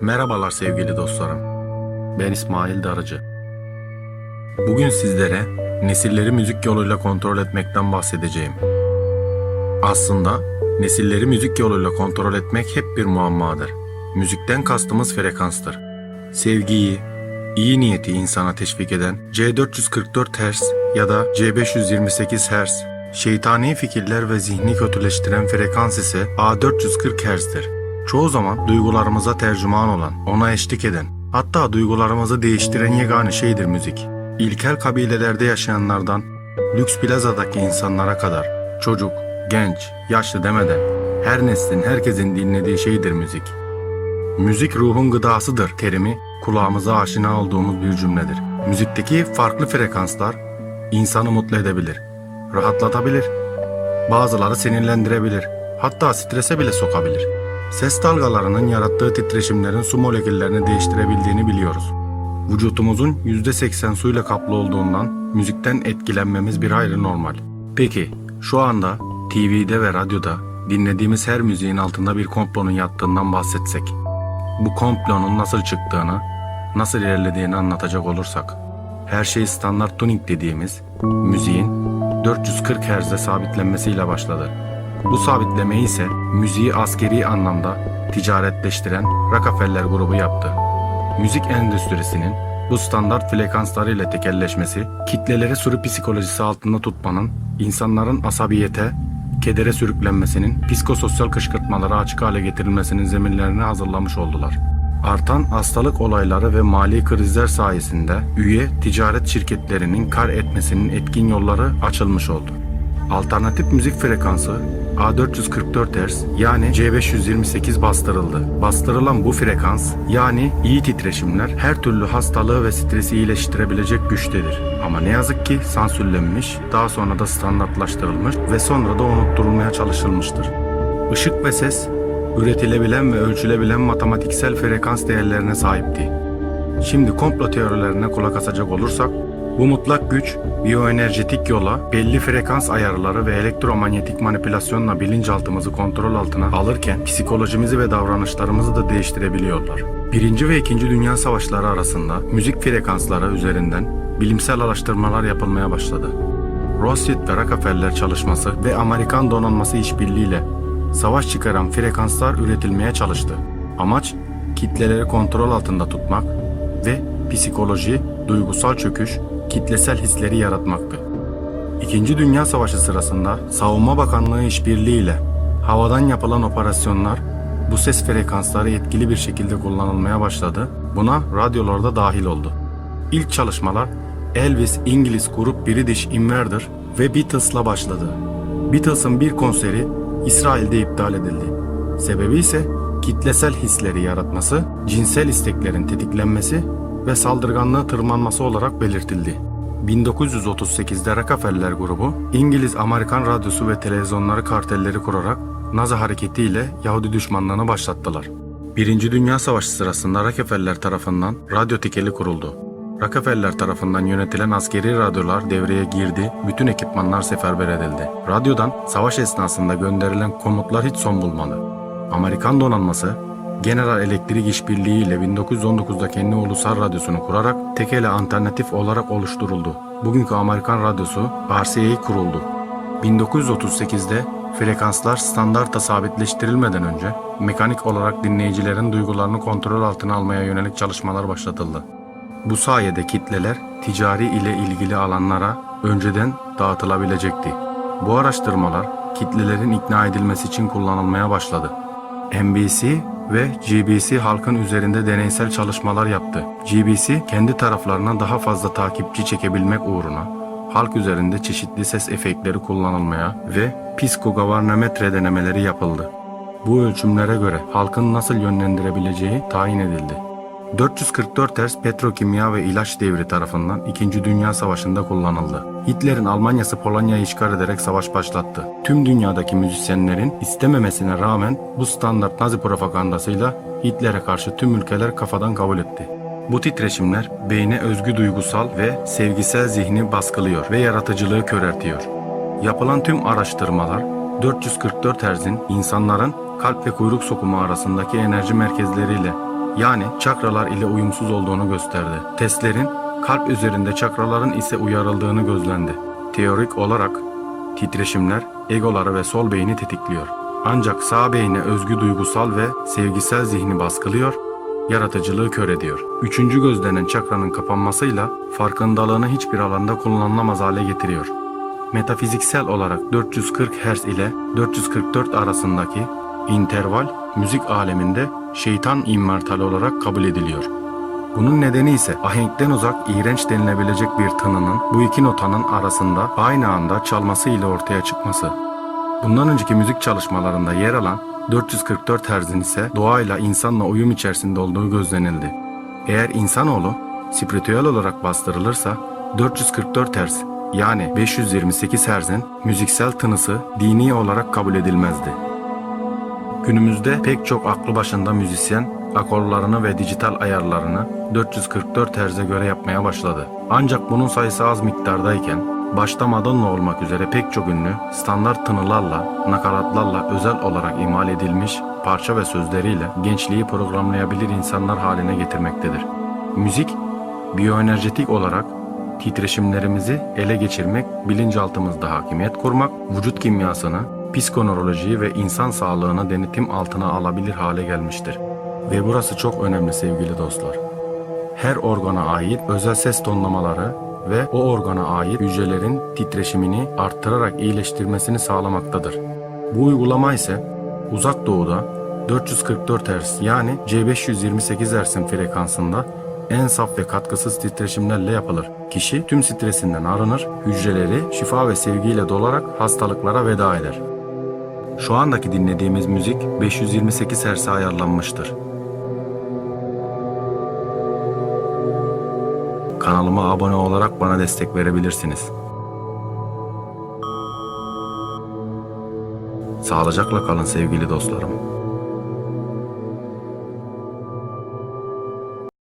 Merhabalar sevgili dostlarım. Ben İsmail Darıcı. Bugün sizlere nesilleri müzik yoluyla kontrol etmekten bahsedeceğim. Aslında nesilleri müzik yoluyla kontrol etmek hep bir muammadır. Müzikten kastımız frekanstır. Sevgiyi, iyi niyeti insana teşvik eden C444 Hz ya da C528 Hz, şeytani fikirler ve zihni kötüleştiren frekans ise A440 Hz'dir. Çoğu zaman duygularımıza tercüman olan, ona eşlik eden, hatta duygularımızı değiştiren yegane şeydir müzik. İlkel kabilelerde yaşayanlardan, lüks plazadaki insanlara kadar, çocuk, genç, yaşlı demeden, her neslin, herkesin dinlediği şeydir müzik. Müzik ruhun gıdasıdır terimi kulağımıza aşina olduğumuz bir cümledir. Müzikteki farklı frekanslar insanı mutlu edebilir, rahatlatabilir, bazıları sinirlendirebilir, hatta strese bile sokabilir. Ses dalgalarının yarattığı titreşimlerin su moleküllerini değiştirebildiğini biliyoruz. Vücutumuzun %80 suyla kaplı olduğundan müzikten etkilenmemiz bir hayli normal. Peki şu anda TV'de ve radyoda dinlediğimiz her müziğin altında bir komplonun yattığından bahsetsek. Bu komplonun nasıl çıktığını, nasıl ilerlediğini anlatacak olursak. Her şey standart tuning dediğimiz müziğin 440 Hz'de sabitlenmesiyle başladı. Bu sabitlemeyi ise müziği askeri anlamda ticaretleştiren Rockefeller grubu yaptı. Müzik endüstrisinin bu standart frekanslarıyla tekelleşmesi, kitleleri sürü psikolojisi altında tutmanın, insanların asabiyete, kedere sürüklenmesinin, psikososyal kışkırtmalara açık hale getirilmesinin zeminlerini hazırlamış oldular. Artan hastalık olayları ve mali krizler sayesinde üye ticaret şirketlerinin kar etmesinin etkin yolları açılmış oldu. Alternatif müzik frekansı A444 Hz yani C528 bastırıldı. Bastırılan bu frekans yani iyi titreşimler her türlü hastalığı ve stresi iyileştirebilecek güçtedir. Ama ne yazık ki sansürlenmiş, daha sonra da standartlaştırılmış ve sonra da unutturulmaya çalışılmıştır. Işık ve ses üretilebilen ve ölçülebilen matematiksel frekans değerlerine sahipti. Şimdi komplo teorilerine kulak asacak olursak, bu mutlak güç biyoenerjetik yola belli frekans ayarları ve elektromanyetik manipülasyonla bilinçaltımızı kontrol altına alırken psikolojimizi ve davranışlarımızı da değiştirebiliyorlar. Birinci ve İkinci Dünya Savaşları arasında müzik frekansları üzerinden bilimsel araştırmalar yapılmaya başladı. Rothschild ve Rockefeller çalışması ve Amerikan donanması işbirliğiyle savaş çıkaran frekanslar üretilmeye çalıştı. Amaç kitleleri kontrol altında tutmak ve psikoloji, duygusal çöküş, kitlesel hisleri yaratmaktı. İkinci Dünya Savaşı sırasında Savunma Bakanlığı işbirliğiyle havadan yapılan operasyonlar bu ses frekansları etkili bir şekilde kullanılmaya başladı. Buna radyolarda dahil oldu. İlk çalışmalar Elvis İngiliz grup British Invader ve Beatles'la başladı. Beatles'ın bir konseri İsrail'de iptal edildi. Sebebi ise kitlesel hisleri yaratması, cinsel isteklerin tetiklenmesi ve saldırganlığa tırmanması olarak belirtildi. 1938'de Rockefeller grubu, İngiliz-Amerikan radyosu ve televizyonları kartelleri kurarak Nazi hareketiyle Yahudi düşmanlığını başlattılar. Birinci Dünya Savaşı sırasında Rockefeller tarafından radyo tekeli kuruldu. Rockefeller tarafından yönetilen askeri radyolar devreye girdi, bütün ekipmanlar seferber edildi. Radyodan savaş esnasında gönderilen komutlar hiç son bulmadı. Amerikan donanması General Elektrik İşbirliği ile 1919'da kendi ulusal radyosunu kurarak tekele alternatif olarak oluşturuldu. Bugünkü Amerikan radyosu RCA kuruldu. 1938'de frekanslar standarta sabitleştirilmeden önce mekanik olarak dinleyicilerin duygularını kontrol altına almaya yönelik çalışmalar başlatıldı. Bu sayede kitleler ticari ile ilgili alanlara önceden dağıtılabilecekti. Bu araştırmalar kitlelerin ikna edilmesi için kullanılmaya başladı. NBC ve GBC halkın üzerinde deneysel çalışmalar yaptı. GBC kendi taraflarına daha fazla takipçi çekebilmek uğruna halk üzerinde çeşitli ses efektleri kullanılmaya ve psikogavanometre denemeleri yapıldı. Bu ölçümlere göre halkın nasıl yönlendirebileceği tayin edildi. 444 Hz petrokimya ve ilaç devri tarafından 2. Dünya Savaşı'nda kullanıldı. Hitler'in Almanya'sı Polonya'yı işgal ederek savaş başlattı. Tüm dünyadaki müzisyenlerin istememesine rağmen bu standart Nazi propagandasıyla Hitler'e karşı tüm ülkeler kafadan kabul etti. Bu titreşimler beyne özgü duygusal ve sevgisel zihni baskılıyor ve yaratıcılığı köreltiyor. Yapılan tüm araştırmalar 444 Hz'in insanların kalp ve kuyruk sokumu arasındaki enerji merkezleriyle yani çakralar ile uyumsuz olduğunu gösterdi. Testlerin kalp üzerinde çakraların ise uyarıldığını gözlendi. Teorik olarak titreşimler egoları ve sol beyni tetikliyor. Ancak sağ beyne özgü duygusal ve sevgisel zihni baskılıyor, yaratıcılığı kör ediyor. Üçüncü göz denen çakranın kapanmasıyla farkındalığını hiçbir alanda kullanılamaz hale getiriyor. Metafiziksel olarak 440 Hz ile 444 arasındaki interval müzik aleminde şeytan immortal olarak kabul ediliyor. Bunun nedeni ise ahenkten uzak iğrenç denilebilecek bir tınının bu iki notanın arasında aynı anda çalması ile ortaya çıkması. Bundan önceki müzik çalışmalarında yer alan 444 Hz'in ise doğayla insanla uyum içerisinde olduğu gözlenildi. Eğer insanoğlu spiritüel olarak bastırılırsa 444 Hz yani 528 Hz'in müziksel tınısı dini olarak kabul edilmezdi. Günümüzde pek çok aklı başında müzisyen akorlarını ve dijital ayarlarını 444 Hz'e göre yapmaya başladı. Ancak bunun sayısı az miktardayken başta Madonna olmak üzere pek çok ünlü standart tınılarla, nakaratlarla özel olarak imal edilmiş parça ve sözleriyle gençliği programlayabilir insanlar haline getirmektedir. Müzik, biyoenerjetik olarak titreşimlerimizi ele geçirmek, bilinçaltımızda hakimiyet kurmak, vücut kimyasını, psikonörolojiyi ve insan sağlığını denetim altına alabilir hale gelmiştir. Ve burası çok önemli sevgili dostlar. Her organa ait özel ses tonlamaları ve o organa ait hücrelerin titreşimini arttırarak iyileştirmesini sağlamaktadır. Bu uygulama ise uzak doğuda 444 Hz yani C528 Hz'in frekansında en saf ve katkısız titreşimlerle yapılır. Kişi tüm stresinden arınır, hücreleri şifa ve sevgiyle dolarak hastalıklara veda eder. Şu andaki dinlediğimiz müzik 528 Hz'e ayarlanmıştır. Kanalıma abone olarak bana destek verebilirsiniz. Sağlıcakla kalın sevgili dostlarım.